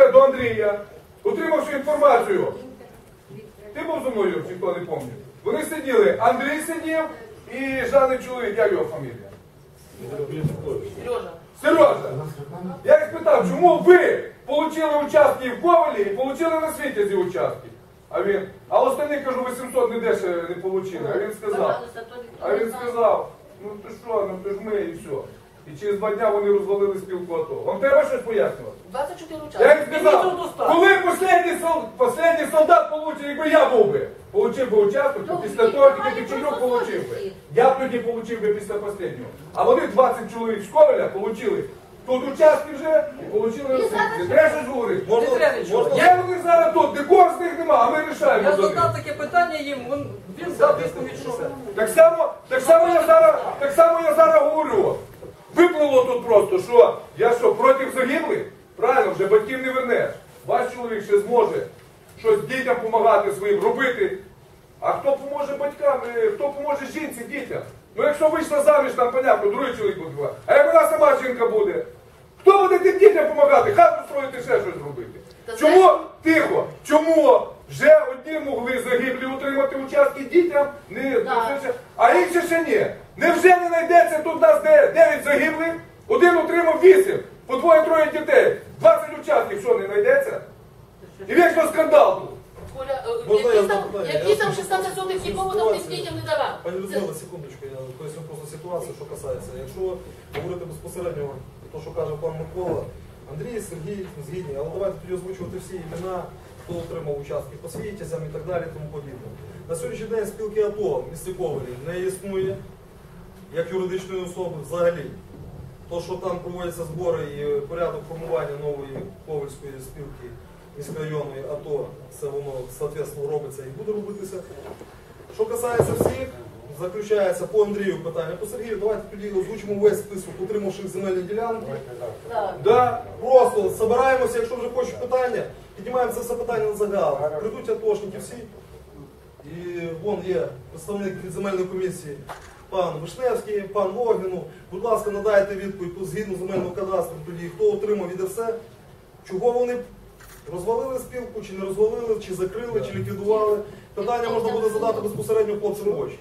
себе до Андрія, отримавши інформацію. Ти був зі мною, чи хто не пам'ятає? Вони сиділи, Андрій сидів і Жанний чоловік, як його фамілія? Сережа. Сережа, я їх питав, чому ви отримали участки в Ковалі і отримали на світі ці участки? А він, а останні, кажу, 800 ніде ще не отримали. А він сказав, а він сказав, ну ти що, ну ти ж ми і все. І через два дня вони розвалили спілку АТО. Вам треба щось пояснювати? 24 Я їм учасника. сказав, коли останній, сол, останній солдат получив, якби я був би, получив би участок, то після того тільки Киченюк получив би. Я б тоді получив би після останнього. А вони 20 чоловік з Коваля получили тут участки вже і получили освіти. Треба щось говорити. Можна, Не треба нічого. Є вони зараз тут, нікого з них нема, а ми рішаємо. Я за них. задав таке питання їм, він, він дав відповідь, що Так само, так само я зараз, так само я зараз говорю. Виплило тут просто, що я що, проти загиблих? Правильно, вже батьків не вернеш. Ваш чоловік ще зможе щось дітям допомагати своїм робити. А хто поможе батькам, е, хто поможе жінці, дітям? Ну якщо вийшла заміж, там понятно, другий чоловік буде. А як вона сама жінка буде? Хто буде тим дітям допомагати? Хату строїти, ще щось робити. Чому тихо? Чому вже одні могли загиблі отримати участки дітям, не, Так. а інші ще ні? Невже не знайдеться тут нас де- 9 загиблих? Один отримав 8, по двоє-троє дітей, 20 участків, що не знайдеться? І вічно скандал тут. Коля, е, Можна я який там, запитаю? який Я там просто 16 сотих нікому там ситуацію. дітям не давав. Пані Людмила, секундочку, я поясню просто ситуацію, що касається. Якщо говорити безпосередньо, то, що каже пан Микола, Андрій, Сергій згідні, але давайте тоді озвучувати всі імена, хто отримав участки по світязям і так далі, тому подібне. На сьогоднішній день спілки АТО в місті Ковелі не існує як юридичної особи взагалі. То, що там проводяться збори і порядок формування нової ковальської спілки міськрайонної АТО, це воно соответственно робиться і буде робитися. Що касається всіх, заключається по Андрію питання, по Сергію, давайте тоді озвучимо весь список отримавших земельні ділянки. Так. Да. Просто збираємося, якщо вже хочуть питання, піднімаємо це все питання на загал. Прийдуть атошники всі. І вон є представник від земельної комісії, пан Вишневський, пан Логіну, Будь ласка, надайте відповідь тут згідно земельного кадастру тоді, хто отримав від все, чого вони розвалили спілку, чи не розвалили, чи закрили, чи ліквідували. Питання можна буде задати безпосередньо хлопцям очі.